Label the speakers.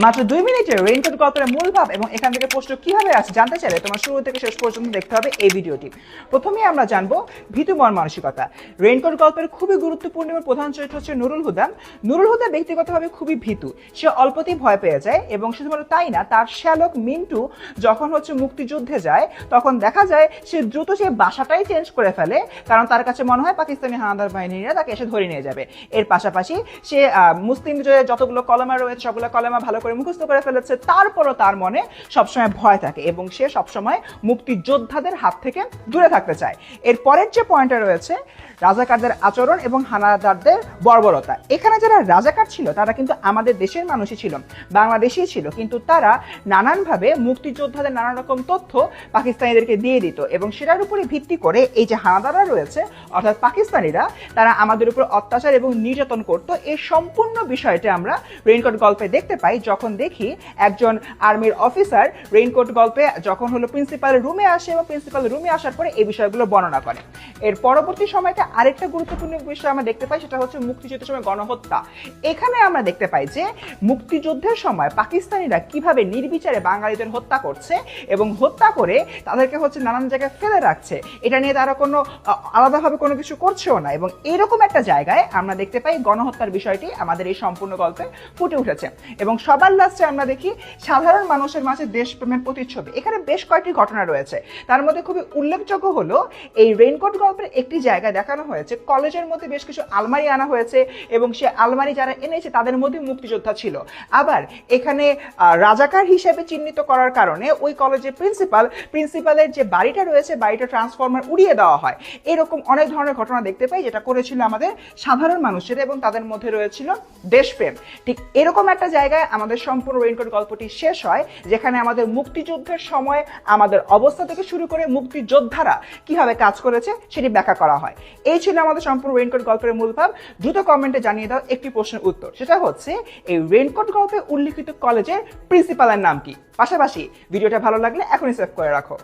Speaker 1: মাত্র দুই মিনিটে রেইনকোট গল্পের মূল ভাব এবং এখান থেকে প্রশ্ন কীভাবে আছে জানতে চাইলে তোমার শুরু থেকে শেষ পর্যন্ত দেখতে হবে এই ভিডিওটি। প্রথমেই আমরা জানব ভীতু মন মানসিকতা। রেইনকোট গল্পের খুবই গুরুত্বপূর্ণ এবং প্রধান চরিত্র হচ্ছে নুরুল হুদা। নুরুল হুদা ব্যক্তিগতভাবে খুবই ভীতু। সে অল্পতেই ভয় পেয়ে যায় এবং শুধুমাত্র তাই না, তার শ্যালক মিন্টু যখন হচ্ছে মুক্তিযুদ্ধে যায়, তখন দেখা যায় সে দ্রুত সে বাসাটাই চেঞ্জ করে ফেলে, কারণ তার কাছে মনে হয় পাকিস্তানি হানাদার বাহিনীরা তাকে এসে ধরে নিয়ে যাবে। এর পাশাপাশি সে মুসলিম যে যতগুলো কলমা রয়েছে, সবগুলো কলমা ভালো করে মুখস্থ করে ফেলেছে, তারপরও তার মনে সবসময় ভয় থাকে এবং সে সবসময় মুক্তিযোদ্ধাদের হাত থেকে দূরে থাকতে চায়। এর পরের যে পয়েন্টটা রয়েছে, রাজাকারদের আচরণ এবং হানাদারদের বর্বরতা। এখানে যারা রাজাকার ছিল, তারা কিন্তু আমাদের দেশের মানুষই ছিল, বাংলাদেশই ছিল, কিন্তু তারা নানানভাবে মুক্তিযোদ্ধাদের নানা রকম তথ্য পাকিস্তানিদেরকে দিয়ে দিত এবং সেটার উপরে ভিত্তি করে এই যে হানাদাররা রয়েছে, অর্থাৎ পাকিস্তানিরা, তারা আমাদের উপর অত্যাচার এবং নির্যাতন করত। এই সম্পূর্ণ বিষয়টা আমরা রেইনকোট গল্পে দেখতে পাই যখন দেখি একজন আর্মির অফিসার রেইনকোট গল্পে যখন হলো প্রিন্সিপাল রুমে আসে এবং প্রিন্সিপাল রুমে আসার পরে এই বিষয়গুলো বর্ণনা করে। এর পরবর্তী সময়টা আরেকটা গুরুত্বপূর্ণ বিষয় আমরা দেখতে পাই, সেটা হচ্ছে মুক্তিযুদ্ধের সময় গণহত্যা। এখানে আমরা দেখতে পাই যে মুক্তিযুদ্ধের সময় পাকিস্তানিরা কীভাবে নির্বিচারে বাঙালিদের হত্যা করছে এবং হত্যা করে তাদেরকে হচ্ছে নানান জায়গায় ফেলে রাখছে, এটা নিয়ে তারা কোনো আলাদাভাবে কোনো কিছু করছেও না এবং এরকম একটা জায়গায় আমরা দেখতে পাই গণহত্যার বিষয়টি আমাদের এই সম্পূর্ণ গল্পে ফুটে উঠেছে। এবং সবার লাস্টে আমরা দেখি সাধারণ মানুষের মাঝে দেশপ্রেমের প্রতিচ্ছবি। এখানে বেশ কয়েকটি ঘটনা রয়েছে। তার মধ্যে খুবই উল্লেখযোগ্য হলো, এই রেইনকোট গল্পের একটি জায়গায় দেখানো হয়েছে। কলেজের মধ্যে বেশ কিছু আলমারি আনা হয়েছে এবং সে আলমারি যারা এনেছে তাদের মধ্যে মুক্তিযোদ্ধা ছিল। আবার এখানে রাজাকার হিসেবে চিহ্নিত করার কারণে ওই কলেজের প্রিন্সিপাল, প্রিন্সিপালের যে বাড়িটা রয়েছে, বাড়িটা ট্রান্সফর্মার উড়িয়ে দেওয়া হয়। এরকম অনেক ধরনের ঘটনা দেখতে পাই, যেটা করেছিল আমাদের সাধারণ মানুষের এবং তাদের মধ্যে রয়েছিল দেশপ্রেম ঠিক এরকম একটা জায়গায় আমাদের সম্পূর্ণ রেইনকোট গল্পটি শেষ হয়, যেখানে আমাদের মুক্তিযুদ্ধের সময় আমাদের অবস্থা থেকে শুরু করে মুক্তিযোদ্ধারা কীভাবে কাজ করেছে সেটি ব্যাখ্যা করা হয়। এই ছিল আমাদের সম্পূর্ণ রেইনকোট গল্পের মূল ভাব। দ্রুত কমেন্টে জানিয়ে দাও একটি প্রশ্নের উত্তর। সেটা হচ্ছে, এই রেইনকোট গল্পে উল্লিখিত কলেজের প্রিন্সিপালের নাম কি? পাশাপাশি ভিডিওটা ভালো লাগলে এখনই সেভ করে রাখো।